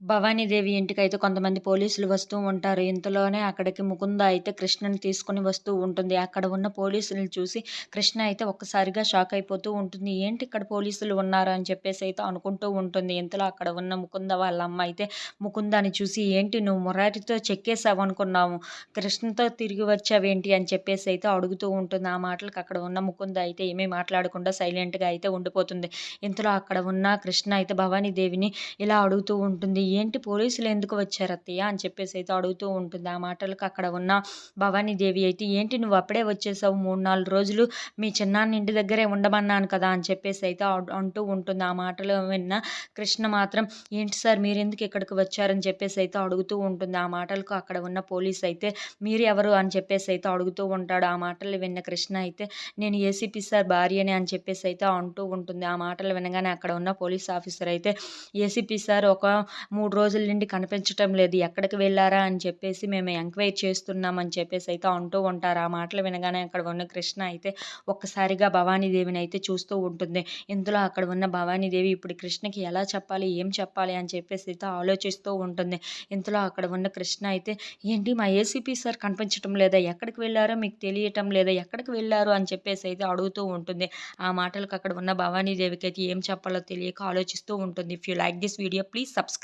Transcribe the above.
భవానీదేవి ఇంటికైతే కొంతమంది పోలీసులు వస్తూ ఉంటారు. ఇంతలోనే అక్కడికి ముకుంద అయితే కృష్ణని తీసుకొని వస్తూ ఉంటుంది. అక్కడ ఉన్న పోలీసులను చూసి కృష్ణ అయితే ఒక్కసారిగా షాక్ అయిపోతూ ఉంటుంది. ఏంటి ఇక్కడ పోలీసులు ఉన్నారు అని చెప్పేసి అయితే అనుకుంటూ ఉంటుంది. ఇంతలో అక్కడ ఉన్న ముకుంద వాళ్ళ అమ్మ అయితే ముకుందాని చూసి ఏంటి నువ్వు మురారితో చెక్కేసావు అనుకున్నాము కృష్ణతో తిరిగి వచ్చావేంటి అని చెప్పేసి అయితే అడుగుతూ ఉంటుంది. ఆ మాటలకు అక్కడ ఉన్న ముకుంద అయితే ఏమీ మాట్లాడకుండా సైలెంట్గా అయితే ఉండిపోతుంది. ఇంతలో అక్కడ ఉన్న కృష్ణ అయితే భవానీదేవిని ఇలా అడుగుతూ ఉంటుంది. ఏంటి పోలీసులు ఎందుకు వచ్చారు అత్తయ్య అని చెప్పేసి అయితే అడుగుతూ ఉంటుంది. ఆ మాటలకు అక్కడ ఉన్న భవానీదేవి అయితే ఏంటి నువ్వు అప్పుడే వచ్చేసావు మూడు నాలుగు రోజులు మీ చిన్నాన్న ఇంటి దగ్గరే ఉండమన్నాను కదా అని చెప్పేసి అయితే అంటూ ఉంటుంది. ఆ మాటలు విన్న కృష్ణ మాత్రం ఏంటి సార్ మీరు ఎందుకు ఇక్కడికి వచ్చారని చెప్పేసి అయితే అడుగుతూ ఉంటుంది. ఆ మాటలకు అక్కడ ఉన్న పోలీస్ అయితే మీరు ఎవరు అని చెప్పేసి అయితే అడుగుతూ ఉంటాడు. ఆ మాటలు విన్న కృష్ణ అయితే నేను ఏసీపీ సార్ భార్యని అని చెప్పేసి అయితే అంటూ ఉంటుంది. ఆ మాటలు వినగానే అక్కడ ఉన్న పోలీస్ ఆఫీసర్ అయితే ఏసీపీ సార్ ఒక మూడు రోజుల నుండి కనిపించటం లేదు. ఎక్కడికి వెళ్ళారా అని చెప్పేసి మేము ఎంక్వైరీ చేస్తున్నామని చెప్పేసి అయితే అంటూ ఉంటారు. ఆ మాటలు వినగానే అక్కడ ఉన్న కృష్ణ అయితే ఒక్కసారిగా భవానీదేవిని అయితే చూస్తూ ఉంటుంది. ఇందులో అక్కడ ఉన్న భవానీదేవి ఇప్పుడు కృష్ణకి ఎలా చెప్పాలి ఏం చెప్పాలి అని చెప్పేసి అయితే ఆలోచిస్తూ ఉంటుంది. ఇంతలో అక్కడ ఉన్న కృష్ణ అయితే ఏంటి మా ఏసీపీ సార్ కనిపించటం లేదా? ఎక్కడికి వెళ్ళారో మీకు తెలియటం లేదా? ఎక్కడికి వెళ్ళారు? అని చెప్పేసి అయితే అడుగుతూ ఉంటుంది. ఆ మాటలకు అక్కడ ఉన్న భవానీదేవికి అయితే ఏం చెప్పాలో తెలియక ఆలోచిస్తూ ఉంటుంది. If you like this video please subscribe